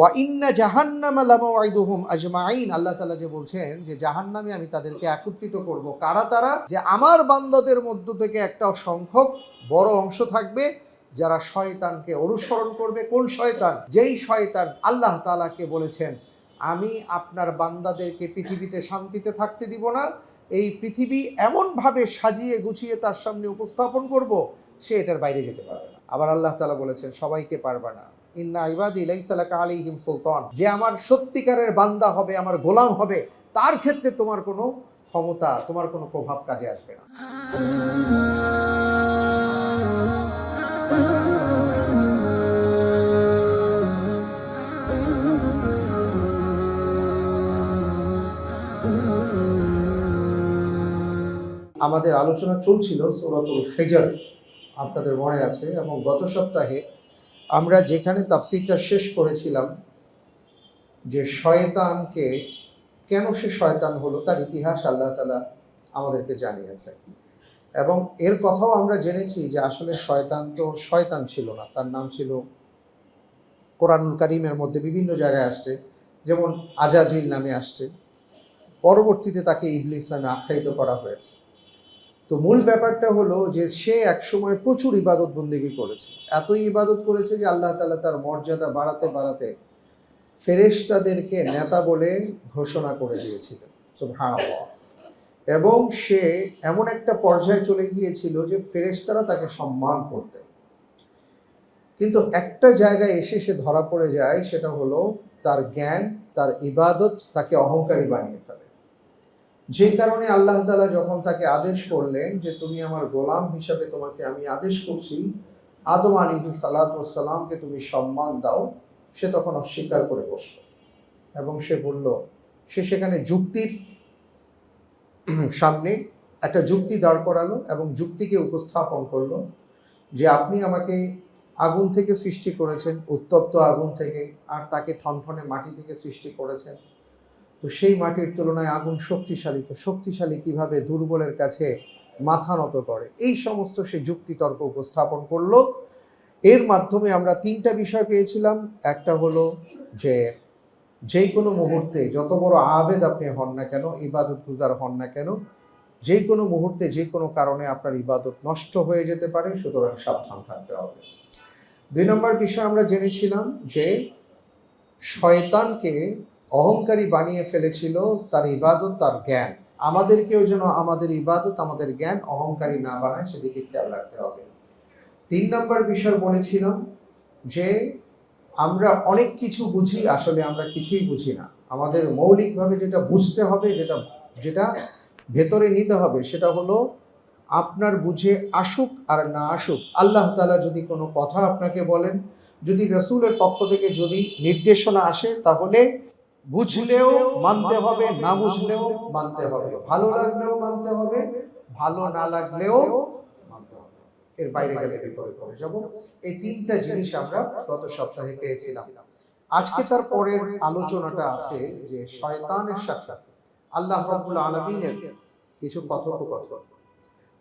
ওয়া ইন্না জাহান্নামা লামাওয়াইদুহুম আজমাইন আল্লাহ তাআলা যে বলছেন যে জাহান্নামে আমি তাদেরকে একত্রিত করব। কারা তারা? যে আমার বান্দাদের মধ্য থেকে একটা সংখ্যক বড় অংশ থাকবে, যারা শয়তানকে অনুসরণ করবে। কোন শয়তান? যেই শয়তান আল্লাহ তাআলাকে বলেছেন, আমি আপনার বান্দাদেরকে পৃথিবীতে শান্তিতে থাকতে দিব না। এই পৃথিবী এমনভাবে সাজিয়ে গুছিয়ে তার সামনে উপস্থাপন করব, সে এটার বাইরে যেতে পারবে না। আবার আল্লাহ তাআলা বলেছেন, সবাইকে পারবে না। ইন্না ইবাদি লাইসা লাকা আলাইহিম সুলতান। যে আমার সত্যিকারের বান্দা হবে, আমার গোলাম হবে, তার ক্ষেত্রে তোমার কোনো ক্ষমতা, তোমার কোনো প্রভাব কাজে আসবে না। আমাদের আলোচনা চলছিল সূরাতুল হিজর, আপনাদের মনে আছে, এবং গত সপ্তাহে আমরা যেখানে তাফসিরটা শেষ করেছিলাম যে শয়তানকে, কেন সে শয়তান হলো তার ইতিহাস আল্লাহ তালা আমাদেরকে জানিয়েছে এবং এর কথাও আমরা জেনেছি যে আসলে শয়তান তো শয়তান ছিল না, তার নাম ছিল কোরআনুল করিমের মধ্যে বিভিন্ন জায়গায় আসছে, যেমন আজাজিল নামে আসছে। পরবর্তীতে তাকে ইবলিস নামে আখ্যায়িত করা হয়েছে। তো মূল ব্যাপারটা হলো যে সে একসময় প্রচুর ইবাদত বন্দিগি করেছে। এতই ইবাদত করেছে যে আল্লাহ তালা তার মর্যাদা বাড়াতে বাড়াতে ফেরেশতাদেরকে নেতা বলে ঘোষণা করে দিয়েছিলেন। এবং সে এমন একটা পর্যায়ে চলে গিয়েছিল যে ফেরেশতারা তাকে সম্মান করতেন। কিন্তু একটা জায়গায় এসে সে ধরা পড়ে যায় সেটা হলো তার জ্ঞান, তার ইবাদত তাকে অহংকারী বানিয়ে ফেলে। যে কারণে আল্লাহ তালা যখন তাকে আদেশ করলেন যে তুমি আমার গোলাম হিসাবে তোমাকে আমি আদেশ করছি, আদম আলী সালাতামকে তুমি সম্মান দাও, সে তখন অস্বীকার করে বসল। এবং সে বলল, সে সেখানে যুক্তির সামনে একটা যুক্তি দাঁড় করালো এবং যুক্তিকে উপস্থাপন করল যে আপনি আমাকে আগুন থেকে সৃষ্টি করেছেন, উত্তপ্ত আগুন থেকে, আর তাকে ঠনঠনে মাটি থেকে সৃষ্টি করেছেন। তো সেই মাটির তুলনায় আগুন শক্তিশালী। তো শক্তিশালী কীভাবে? দুর্বলের কাছে মাথা নত করে। এই সমস্ত সে যুক্তিতর্ক উপস্থাপন করল। এর মাধ্যমে আমরা তিনটা বিষয় পেয়েছিলাম। একটা হলো যে যে কোনো মুহূর্তে যত বড় আবেদ আপনি হন না কেন, ইবাদত গুজার হন না কেন যে কোনো মুহূর্তে যে কোনো কারণে আপনার ইবাদত নষ্ট হয়ে যেতে পারে, সুতরাং সাবধান থাকতে হবে। দুই নম্বর বিষয় আমরা জেনেছিলাম যে শয়তানকে অহংকারী বানিয়ে ফেলেছিল তার ইবাদত, তার জ্ঞান। আমাদেরকেও যেন আমাদের ইবাদত, আমাদের জ্ঞান অহংকারী না বানায়, সেদিকে খেয়াল রাখতে হবে। তিন নম্বর বিষয় বলেছিলাম যে, আমরা অনেক কিছু বুঝি, আসলে আমরা কিছুই বুঝি না। আমাদের মৌলিকভাবে যেটা বুঝতে হবে, যেটা যেটা ভেতরে নিতে হবে, সেটা হলো আপনার বুঝে আসুক আর না আসুক। আল্লাহ তালা যদি কোনো কথা আপনাকে বলেন, যদি রসুলের পক্ষ থেকে যদি নির্দেশনা আসে, তাহলে বুঝলেও মানতে হবে না বুঝলেও মানতে হবে। ভালো লাগলেও মানতে হবে ভালো না লাগলেও মানতে হবে। এর বাইরে গেলে বিপদে পড়ে যাব। এই তিনটা জিনিস আমরা গত সপ্তাহে পেয়েছিলাম। আজকে তার পরের আলোচনাটা আছে যে শয়তানের সাথে আল্লাহ রাব্বুল আলমিনের কিছু কথোপকথন।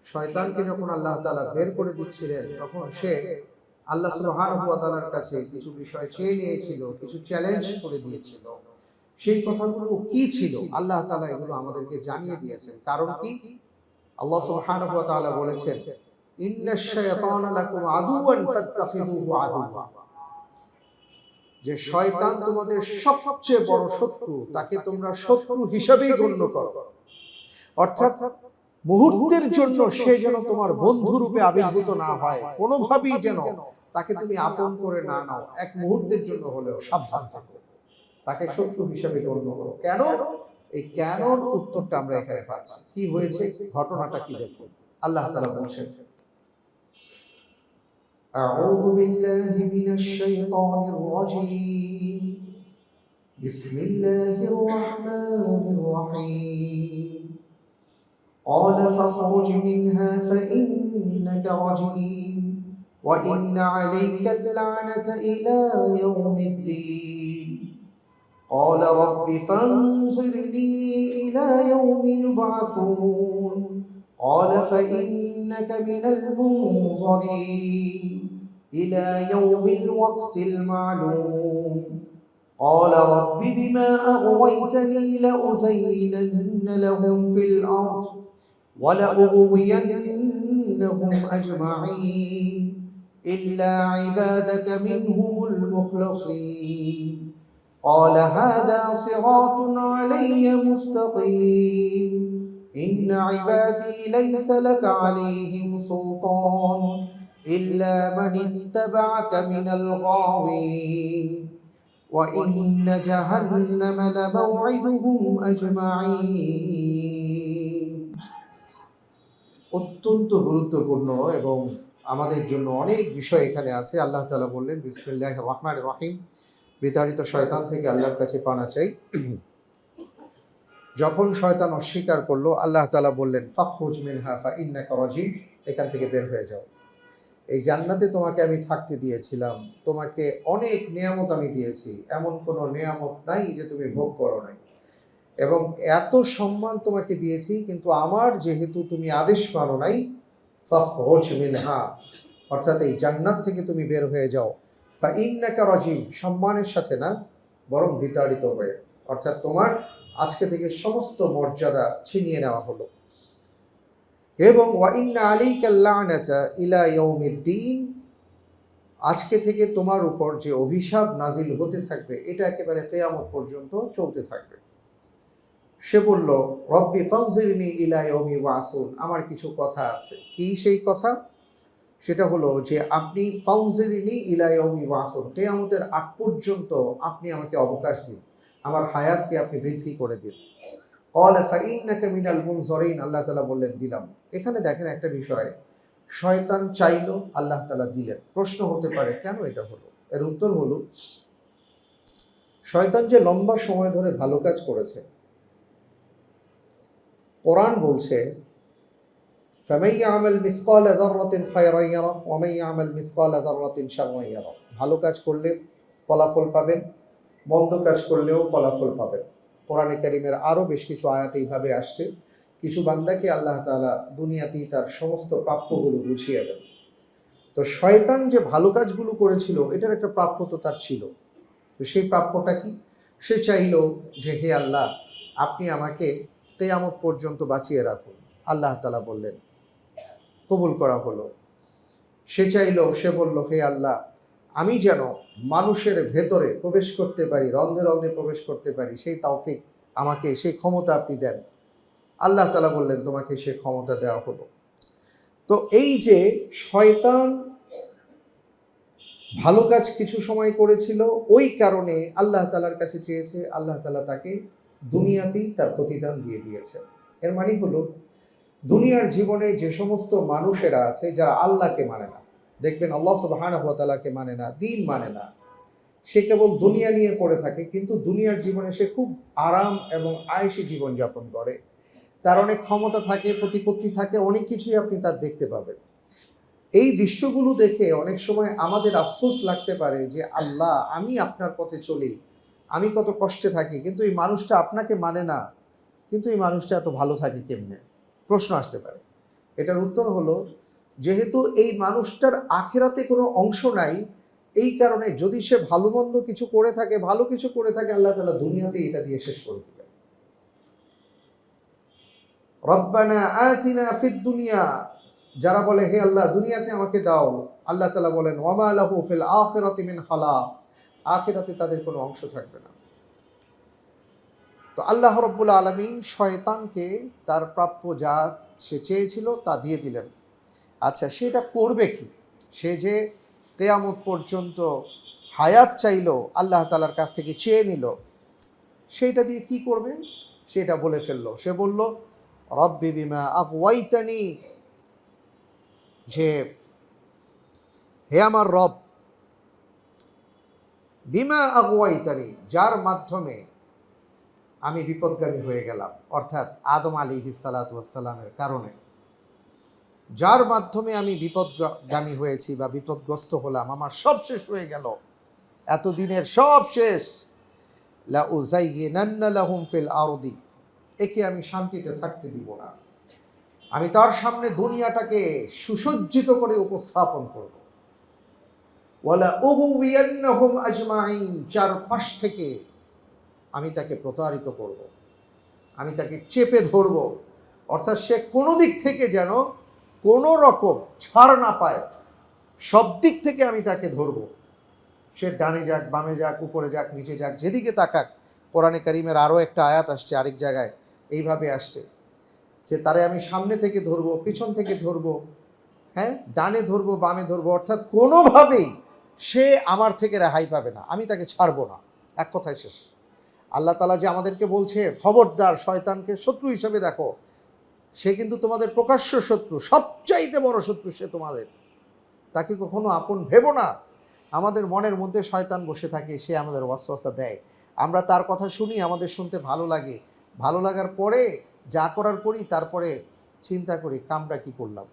শয়তানকে যখন আল্লাহ তাআলা বের করে দিচ্ছিলেন তখন সে আল্লাহ সুবহানাহু ওয়া তাআলার কাছে কিছু বিষয় চেয়ে নিয়েছিল কিছু চ্যালেঞ্জ ছড়ে দিয়েছিল। সেই কথাগুলো কি ছিল? আল্লাহ তাআলা এগুলো আমাদেরকে জানিয়ে দিয়েছেন। কারণ কি? আল্লাহ তাআলা বলেছেন যে শয়তান তোমাদের সবচেয়ে বড় শত্রু তাকে তোমরা শত্রু হিসাবেই গণ্য করো। অর্থাৎ মুহূর্তের জন্য সে যেন তোমার বন্ধু রূপে আবির্ভূত না হয় কোনোভাবেই যেন তাকে তুমি আপন করে না নাও এক মুহূর্তের জন্য হলেও সাবধান থাকো। তাকে শত্রু হিসাবে গণ্য করো কেন এই কেনর উত্তরটা আমরা এখানে পাচ্ছি কি হয়েছে ঘটনাটা কি দেখো আল্লাহ তালা বলছেন أعوذ بالله من الشيطان الرجيم بسم الله الرحمن الرحيم قال فاخرج منها فإنك رجيم وإن عليك اللعنة إلى يوم الدين قال رب فانصرني إلى يوم يبعثون. قال فإنك من المنظرين. إلى يوم الوقت المعلوم. قال رب بما أغويتني لأزينن لهم في الأرض ولأغوينهم أجمعين. إلا عبادك منهم المخلصين. قال هذا صراط علي مستقيم إن عبادي ليس لك عليهم سلطان إلا من اتبعك من الغاوين وإن جهنم لموعدهم أجمعين অত্যন্ত গুরুত্বপূর্ণ এবং আমাদের জন্য অনেক বিষয় এখানে আছে আল্লাহ তালা বললেন বিসমুল্লাহ রহমান রহিম বিতাড়িত শয়তান থেকে আল্লাহর কাছে পানা চাই। যখন শয়তান অস্বীকার করল, আল্লাহ তালা বললেন, ফাখরুজ মিনহা ফা ইন্নাকা রাজিম এখান থেকে বের হয়ে যাও। এই জান্নাতে তোমাকে আমি থাকতে দিয়েছিলাম। তোমাকে অনেক নিয়ামত আমি দিয়েছি। এমন কোনো নিয়ামত নাই যে তুমি ভোগ করো নাই। এবং এত সম্মান তোমাকে দিয়েছি, কিন্তু আমার যেহেতু তুমি আদেশ মানো নাই, ফাখরুজ মিনহা, অর্থাৎ এই জান্নাত থেকে তুমি বের হয়ে যাও। ফা ইন্নাকা রাজিম, সম্মানের সাথে না, বরং বিতাড়িত হয়ে। অর্থাৎ তোমার আজকে থেকে সমস্ত মর্যাদা ছিনিয়ে নেওয়া হলো। এবং ওয়াইন্না আলী কাল্লানাচা ইলা ইয়ৌমিদ্দিন আজকে থেকে তোমার উপর যে অভিশাপ নাজিল হতে থাকবে, এটা একেবারে তেয়ামত পর্যন্ত চলতে থাকবে। সে বলল, রব্বি ফংজিরিনি ইলা ইয়ৌমি ওয়াসুন। আমার কিছু কথা আছে। কি সেই কথা? সেটা হলো যে আপনি ফাউজিরিনি ইলা ইয়ৌমি ওয়াসুন কেয়ামতের আগ পর্যন্ত আপনি আমাকে অবকাশ দিন, আমার হায়াতকে আপনি বৃদ্ধি করে দিন। কল ফাইন্নাকা মিনাল মুনজরিন, আল্লাহ তালা বললেন, দিলাম। এখানে দেখেন একটা বিষয়, শয়তান চাইলো, আল্লাহ তালা দিলেন। প্রশ্ন হতে পারে, কেন এটা হলো? এর উত্তর হলো, শয়তান যে লম্বা সময় ধরে ভালো কাজ করেছে, কোরআন বলছে فمن يعمل مثقال ذرة خيرا يره ومن يعمل مثقال ذرة شرا يره ভালো কাজ করলে ফলাফল পাবেন মন্দ কাজ করলেও ফলাফল পাবেন কোরআনে কারিমের আরও বেশ কিছু আয়াত এইভাবে আসছে কিছু বান্দাকে আল্লাহ তাআলা দুনিয়াতেই তার সমস্ত প্রাপ্যগুলো বুঝিয়ে দেন তো শয়তান যে ভালো কাজগুলো করেছিল এটার একটা প্রাপ্য তো তার ছিল তো সেই প্রাপ্যটা কি সে চাইলো যে হে আল্লাহ আপনি আমাকে কেয়ামত পর্যন্ত বাঁচিয়ে রাখুন আল্লাহ তালা বললেন কবুল করা হলো। সে চাইলো, সে বলল, হে আল্লাহ, আমি যেন মানুষের ভেতরে প্রবেশ করতে পারি, রন্ধে রন্ধে প্রবেশ করতে পারি, সেই তৌফিক আমাকে, সেই ক্ষমতা আপনি দেন। আল্লাহ তালা বললেন, তোমাকে সে ক্ষমতা দেওয়া হলো। তো এই যে শয়তান ভালো কাজ কিছু সময় করেছিল, ওই কারণে আল্লাহ তালার কাছে চেয়েছে, আল্লাহ তালা তাকে দুনিয়াতেই তার প্রতিদান দিয়ে দিয়েছে এর মানে হলো দুনিয়ার জীবনে যে সমস্ত মানুষেরা আছে, যারা আল্লাহকে মানে না, দেখবেন আল্লাহ সুবাহানহতালাকে মানে না, দিন মানে না। সে কেবল দুনিয়া নিয়ে পড়ে থাকে, কিন্তু দুনিয়ার জীবনে সে খুব আরাম এবং আয়েসি জীবনযাপন করে। তার অনেক ক্ষমতা থাকে, প্রতিপত্তি থাকে, অনেক কিছুই আপনি তার দেখতে পাবেন। এই দৃশ্যগুলো দেখে অনেক সময় আমাদের আফসোস লাগতে পারে যে, আল্লাহ, আমি আপনার পথে চলি, আমি কত কষ্টে থাকি, কিন্তু এই মানুষটা আপনাকে মানে না, কিন্তু এই মানুষটা এত ভালো থাকে কেমনে? প্রশ্ন আসতে পারে। এটার উত্তর হলো, যেহেতু এই মানুষটার আখেরাতে কোনো অংশ নাই, এই কারণে যদি সে ভালো মন্দ কিছু করে থাকে, ভালো কিছু করে থাকে, আল্লাহ তালা দুনিয়াতে এটা দিয়ে শেষ করে দিবে রব্বানা আতিনা ফিদ দুনিয়া, যারা বলে, হে আল্লাহ, দুনিয়াতে আমাকে দাও, আল্লাহ তালা বলেন ওমা আলাহু ফিল আখিরাতি মিন খালাক, আখিরাতে তাদের কোনো অংশ থাকবে না। তো আল্লাহ রব্বুল আলমিন শয়তানকে তার প্রাপ্য যা সে চেয়েছিল তা দিয়ে দিলেন। আচ্ছা সেটা করবে কি? সে যে কেয়ামত পর্যন্ত হায়াত চাইলো, আল্লাহ তালার কাছ থেকে চেয়ে নিল, সেইটা দিয়ে কি করবে? সেটা বলে ফেলল। সে বলল, রব্বি বিমা আকওয়াইতানি যে, হে আমার রব, বিমা আগুয়াইতানি যার মাধ্যমে আমি বিপদগামী হয়ে গেলাম, অর্থাৎ আদম আলী হিসালাতামের কারণে। যার মাধ্যমে আমি বিপদগামী হয়েছি বা বিপদগ্রস্ত হলাম, আমার সব শেষ হয়ে গেল। এতদিনের সব শেষ। ফিল আরদি। একে আমি শান্তিতে থাকতে দিব না। আমি তার সামনে দুনিয়াটাকে সুসজ্জিত করে উপস্থাপন করব। ওয়ালা উগুবিয়ান্নাহুম আজমাইন, চারপাশ থেকে আমি তাকে প্রতারিত করব। আমি তাকে চেপে ধরব। অর্থাৎ সে কোনো দিক থেকে যেন কোনো রকম ছাড় না পায়। সব দিক থেকে আমি তাকে ধরব। সে ডানে যাক, বামে যাক, উপরে যাক, নিচে যাক, যেদিকে তাকাক, কোরআনে করিমের আরও একটা আয়াত আসছে আরেক জায়গায়, এইভাবে আসছে যে তারে আমি সামনে থেকে ধরবো, পিছন থেকে ধরবো হ্যাঁ? ডানে ধরবো, বামে ধরবো, অর্থাৎ কোনোভাবেই সে আমার থেকে রেহাই পাবে না। আমি তাকে ছাড়বো না। এক কথায় শেষ। আল্লাহ তালা যে আমাদেরকে বলছে, খবরদার শয়তানকে শত্রু হিসেবে দেখো। সে কিন্তু তোমাদের প্রকাশ্য শত্রু, সবচাইতে বড় শত্রু সে তোমাদের। তাকে কখনো আপন ভেবো না। আমাদের মনের মধ্যে শয়তান বসে থাকে, সে আমাদের ওয়াসওয়াসা দেয়। আমরা তার কথা শুনি, আমাদের শুনতে ভালো লাগে। ভালো লাগার পরে যা করার করি, তারপরে চিন্তা করি, কামটা কি করলাম?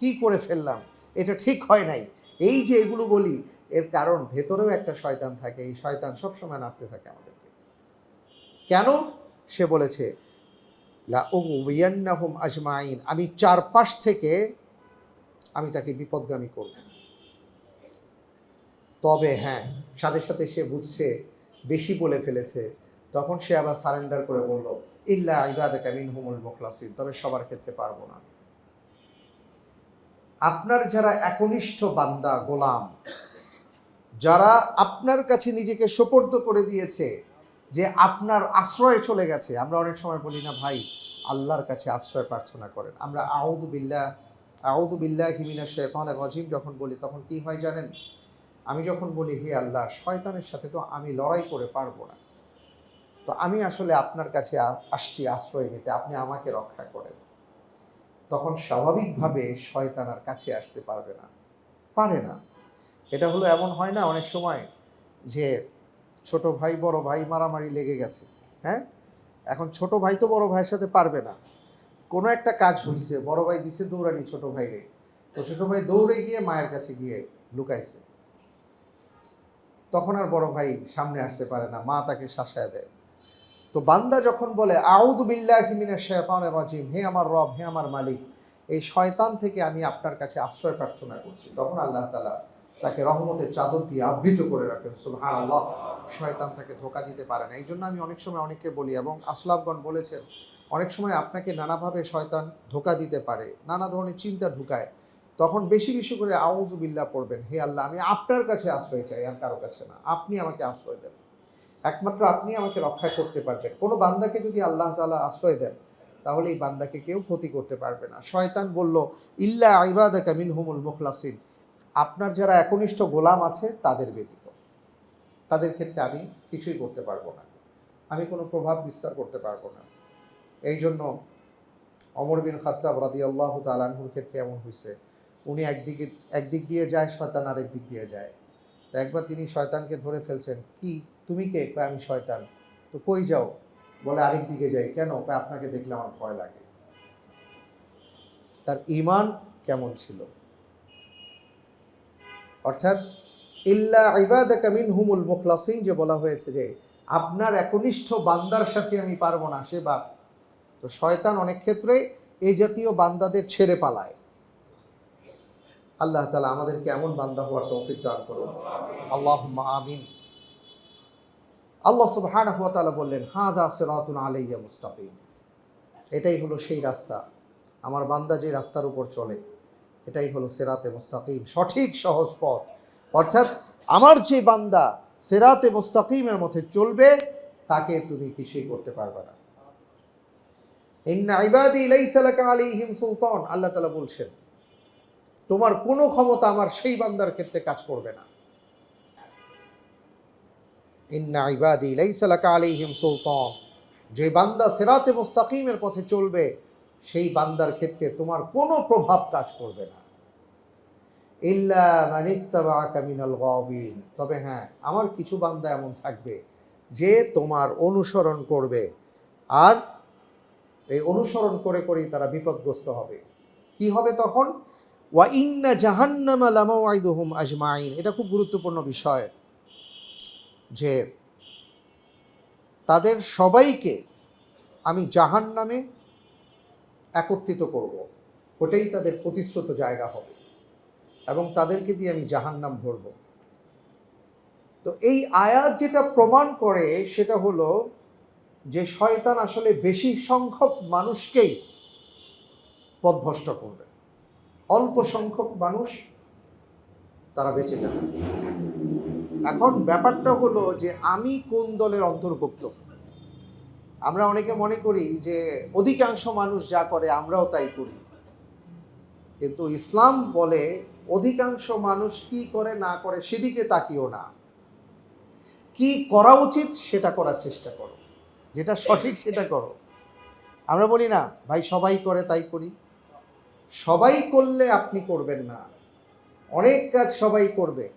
কি করে ফেললাম? এটা ঠিক হয় নাই। এই যে এগুলো বলি, এর কারণ ভেতরেও একটা শয়তান থাকে। এই শয়তান সবসময় নাড়তে থাকে আমাদেরকে কেন? সে বলেছে লা উগওয়িয়ান্নাহুম আজমাইন, আমি চারপাশ থেকে আমি তাকে বিপদগামী করব। তবে হ্যাঁ সাথে সাথে সে বুঝছে, বেশি বলে ফেলেছে। তখন সে আবার সারেন্ডার করে বলল, ইল্লা ইবাদাকা মিনহুমুল মুখলাসিন। তবে সবার ক্ষেত্রে পারব না। আপনার যারা একনিষ্ঠ বান্দা, গোলাম, যারা আপনার কাছে নিজেকে সোপর্দ করে দিয়েছে যে আপনার আশ্রয়ে চলে গেছে। আমরা অনেক সময় বলি, না ভাই, আল্লাহর কাছে আশ্রয় প্রার্থনা করেন। আমরা আউদু বিল্লাহ আউদু বিল্লাহ হিমিনা শেতানের রাজিম যখন বলি, তখন কি হয় জানেন? আমি যখন বলি, হে আল্লাহ, শয়তানের সাথে তো আমি লড়াই করে পারব না। তো আমি আসলে আপনার কাছে আসছি আশ্রয় নিতে, আপনি আমাকে রক্ষা করেন। তখন স্বাভাবিকভাবে শয়তান আর কাছে আসতে পারবে না। পারে না। এটা হলো এমন হয় না অনেক সময় যে ছোট ভাই, বড় ভাই মারামারি লেগে গেছে হ্যাঁ? এখন ছোট ভাই তো বড় ভাইয়ের সাথে পারবে না। কোনো একটা কাজ হয়েছে বড় ভাই দিছে দৌড়ানি ছোট ভাইরে। তো ছোট ভাই দৌড়ে গিয়ে মায়ের কাছে গিয়ে লুকাইছে। তখন আর বড় ভাই সামনে আসতে পারে না, মা তাকে শাসায় দেয়। তো বান্দা যখন বলে আউদু বিল্লাহি মিনাশ শাইতানির রাজিম, হে আমার রব, হে আমার মালিক, এই শয়তান থেকে আমি আপনার কাছে আশ্রয় প্রার্থনা করছি। তখন আল্লাহ তাআলা তাকে রহমতের চাদর দিয়ে আবৃত করে রাখেন, সুবহানাল্লাহ। শয়তান তাকে ধোকা দিতে পারে না। এই জন্য আমি অনেক সময় অনেককে বলি এবং আসলাফগণ বলেছেন, অনেক সময় আপনাকে নানাভাবে শয়তান ধোকা দিতে পারে, নানা ধরনের চিন্তা ঢুকায়। তখন বেশি বেশি করে আউযু বিল্লাহ পড়বেন, হে আল্লাহ, আমি আপনার কাছে আশ্রয় চাই, আর কারও কাছে না। আপনি আমাকে আশ্রয় দেন। একমাত্র আপনি আমাকে রক্ষা করতে পারবেন। কোনো বান্দাকে যদি আল্লাহ তাআলা আশ্রয় দেন, তাহলে এই বান্দাকে কেউ ক্ষতি করতে পারবে না। শয়তান বলল, ইল্লা ইবাদাকা মিনহুমুল মুখলাসিন। আপনার যারা একনিষ্ঠ গোলাম আছে, তাদের ব্যতীত। তাদের ক্ষেত্রে আমি কিছুই করতে পারব না। আমি কোনো প্রভাব বিস্তার করতে পারব না। এই জন্য অমর বিন খাত্তাব রাদি আল্লাহ তালানহুর ক্ষেত্রে এমন হয়েছে উনি একদিকে, একদিক দিয়ে যায়, শয়তান আরেক দিক দিয়ে যায়। তো একবার তিনি শয়তানকে ধরে ফেলছেন, কি? তুমি কে? কয়, আমি শয়তান। তো কই যাও? বলে, আরেক দিকে যাই। কেন? কয়, আপনাকে দেখলে আমার ভয় লাগে। তার ইমান কেমন ছিল? অর্থাৎ, ইল্লা ইবাদাকা মিনহুমুল মুখলাসিন যে বলা হয়েছে যে, আপনার একনিষ্ঠ বান্দার সাথে আমি পারব না, সে বাদ। তো শয়তান অনেক ক্ষেত্রে এই জাতীয় বান্দাদের ছেড়ে পালায়। আল্লাহ তালা আমাদেরকে এমন বান্দা হওয়ার তৌফিক দান করুন। আল্লাহ আমিন। আল্লাহ সুবহানাহু ওয়া তাআলা বললেন হাদা সিরাতুন আলাইয়া মুস্তাকিম। এটাই হলো সেই রাস্তা। আমার বান্দা যে রাস্তার উপর চলে এটাই হলো সেরাতে মুস্তাকিম। সঠিক সহজ পথ। অর্থাৎ আমার যে বান্দা সেরাতে মুস্তাকিমের মধ্যে চলবে, তাকে তুমি কিছুই করতে পারবে না। সুলতান। আল্লাহ তাআলা বলছেন, তোমার কোনো ক্ষমতা আমার সেই বান্দার ক্ষেত্রে কাজ করবে না। ইন্না ইবাদি লাইসা লাকা সুলতান। যে বান্দা সেরাতে মুস্তাকিমের পথে চলবে সেই বান্দার ক্ষেত্রে তোমার কোনো প্রভাব কাজ করবে না। ইল্লা তবে হ্যাঁ আমার কিছু বান্দা এমন থাকবে যে তোমার অনুসরণ করবে আর এই অনুসরণ করে করেই তারা বিপদগ্রস্ত হবে। কি হবে তখন? ওয়া ইন্না জাহান্নামা আজমাইন এটা খুব গুরুত্বপূর্ণ বিষয় যে তাদের সবাইকে আমি জাহান্নামে একত্রিত করব। ওটাই তাদের প্রতিশ্রুত জায়গা হবে এবং তাদেরকে দিয়ে আমি জাহান্নাম ভরব। তো এই আয়াত যেটা প্রমাণ করে সেটা হলো যে শয়তান আসলে বেশি সংখ্যক মানুষকেই পথভ্রষ্ট করবে। অল্প সংখ্যক মানুষ তারা বেঁচে যাবে। এখন ব্যাপারটা হলো যে আমি কোন দলের অন্তর্ভুক্ত? আমরা অনেকে মনে করি যে অধিকাংশ মানুষ যা করে, আমরাও তাই করি। কিন্তু ইসলাম বলে অধিকাংশ মানুষ কি করে, না করে, সেদিকে তাকিও না। কি করা উচিত, সেটা করার চেষ্টা করো। যেটা সঠিক, সেটা করো। আমরা বলি, না, ভাই, সবাই করে, তাই করি। সবাই করলে আপনি করবেন না। অনেক কাজ সবাই করবে।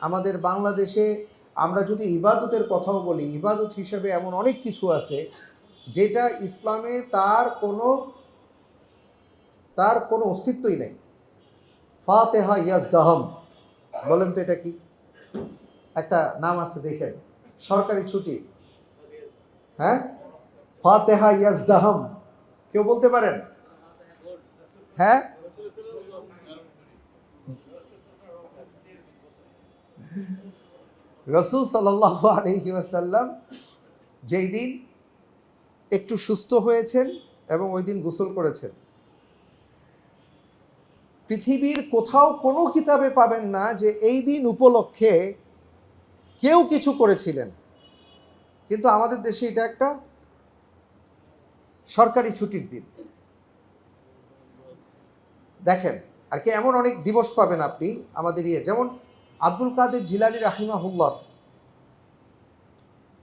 আমাদের বাংলাদেশে আমরা যদি ইবাদতের কথাও বলি, ইবাদত হিসেবে এমন অনেক কিছু আছে যেটা ইসলামে তার কোনো তার কোনো অস্তিত্বই নেই। ফাতেহা ইয়াজ দাহম বলেন তো এটা কি? একটা নাম আছে, দেখেন, সরকারি ছুটি। হ্যাঁ? ফাতেহা ইয়াজ দাহম কেউ বলতে পারেন? হ্যাঁ? রসুল সাল্লাহ আলহি আসাল্লাম যেই দিন একটু সুস্থ হয়েছেন এবং ওই দিন গোসল করেছেন। পৃথিবীর কোথাও কোনো কিতাবে পাবেন না যে এই দিন উপলক্ষে কেউ কিছু করেছিলেন। কিন্তু আমাদের দেশে এটা একটা সরকারি ছুটির দিন। দেখেন, আর কি এমন অনেক দিবস পাবেন আপনি আমাদের ইয়ে যেমন আব্দুল কাদের জিলানি রাহিমাহুল্লার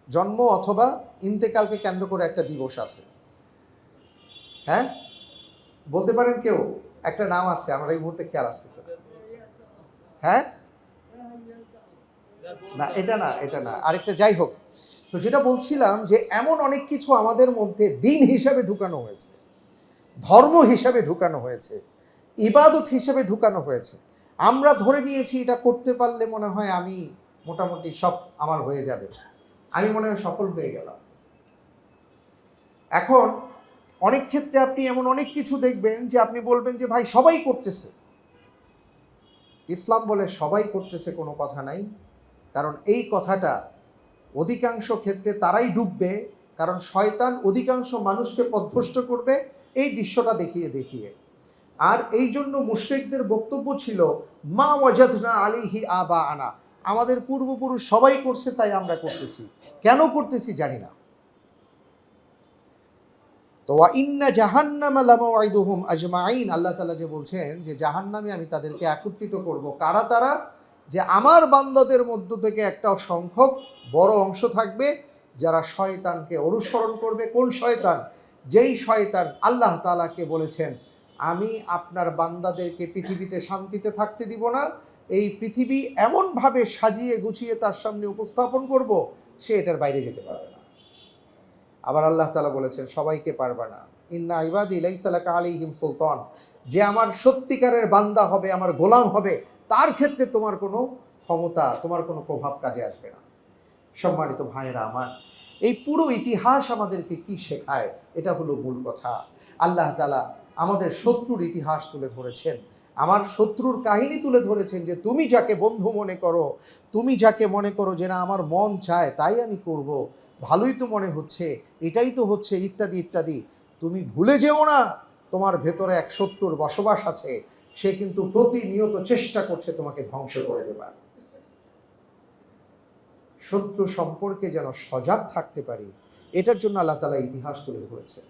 জন্ম অথবা ইন্তেকালকে কেন্দ্র করে একটা দিবস আছে। হ্যাঁ? বলতে পারেন কেউ? একটা নাম আছে, আমার এই মুহূর্তে খেয়াল আসতেছে। হ্যাঁ? না, এটা না এটা না, আরেকটা যাই হোক। তো যেটা বলছিলাম যে এমন অনেক কিছু আমাদের মধ্যে দিন হিসাবে ঢুকানো হয়েছে, ধর্ম হিসাবে ঢুকানো হয়েছে, ইবাদত হিসাবে ঢুকানো হয়েছে। আমরা ধরে নিয়েছি এটা করতে পারলে মনে হয় আমি মোটামুটি সব আমার হয়ে যাবে। আমি মনে হয় সফল হয়ে গেলাম। এখন অনেক ক্ষেত্রে আপনি এমন অনেক কিছু দেখবেন যে আপনি বলবেন যে, ভাই, সবাই করতেছে। ইসলাম বলে সবাই করতেছে কোনো কথা নাই। কারণ এই কথাটা অধিকাংশ ক্ষেত্রে তারাই ডুববে। কারণ শয়তান অধিকাংশ মানুষকে পথভ্রষ্ট করবে। এই দৃশ্যটা দেখিয়ে দেখিয়ে। আর এই জন্য মুশরিকদের বক্তব্য ছিল, মা ওয়াজাদনা আলিহি আবা আনা আমাদের পূর্বপুরুষ সবাই করছে, তাই আমরা করতেছি। কেন করতেছি জানি না। তো ইন্না জাহান্নামা আজমাইন আল্লাহ তালা যে বলছেন যে জাহান্নামে আমি তাদেরকে একত্রিত করব। কারা তারা? যে আমার বান্দাদের মধ্য থেকে একটা সংখ্যক বড় অংশ থাকবে, যারা শয়তানকে অনুসরণ করবে। কোন শয়তান? যেই শয়তান আল্লাহ তাআলাকে বলেছেন আমি আপনার বান্দাদেরকে পৃথিবীতে শান্তিতে থাকতে দিব না। এই পৃথিবী এমনভাবে সাজিয়ে গুছিয়ে তার সামনে উপস্থাপন করব, সে এটার বাইরে যেতে পারবে না। আবার আল্লাহ তালা বলেছেন, সবাইকে পারবে না। ইন্না ইবাদি লাইসালাকা আলিহিম সুলতান। যে আমার সত্যিকারের বান্দা হবে, আমার গোলাম হবে, তার ক্ষেত্রে তোমার কোনো ক্ষমতা, তোমার কোনো প্রভাব কাজে আসবে না। সম্মানিত ভাইয়েরা আমার, এই পুরো ইতিহাস আমাদেরকে কি শেখায়, এটা হলো মূল কথা। আল্লাহ তালা আমাদের শত্রুর ইতিহাস তুলে ধরেছেন। আমার শত্রুর কাহিনী তুলে ধরেছেন যে তুমি যাকে বন্ধু মনে করো, তুমি যাকে মনে করো যে না, আমার মন চায় তাই আমি করব। ভালোই তো মনে হচ্ছে, এটাই তো হচ্ছে ইত্যাদি ইত্যাদি। তুমি ভুলে যেও না, তোমার ভেতরে এক শত্রুর বসবাস আছে, সে কিন্তু প্রতিনিয়ত চেষ্টা করছে তোমাকে ধ্বংস করে দেবার। শত্রু সম্পর্কে যেন সজাগ থাকতে পারি, এটার জন্য আল্লাহ তালা ইতিহাস তুলে ধরেছেন।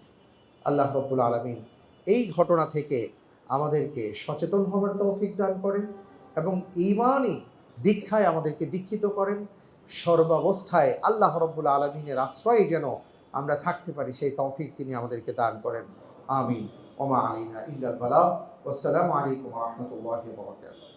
আল্লাহ রব্বুল আলমিন এই ঘটনা থেকে আমাদেরকে সচেতন হবার তৌফিক দান করেন এবং ইমানই দীক্ষায় আমাদেরকে দীক্ষিত করেন। সর্বাবস্থায় আল্লাহ রব্বুল আলমিনের আশ্রয়ে যেন আমরা থাকতে পারি, সেই তৌফিক তিনি আমাদেরকে দান করেন। আমিন। ওমা আলিনা ইল্লাল বালা। আসসালামু আলাইকুম রহমতুল্লাহ বরকাত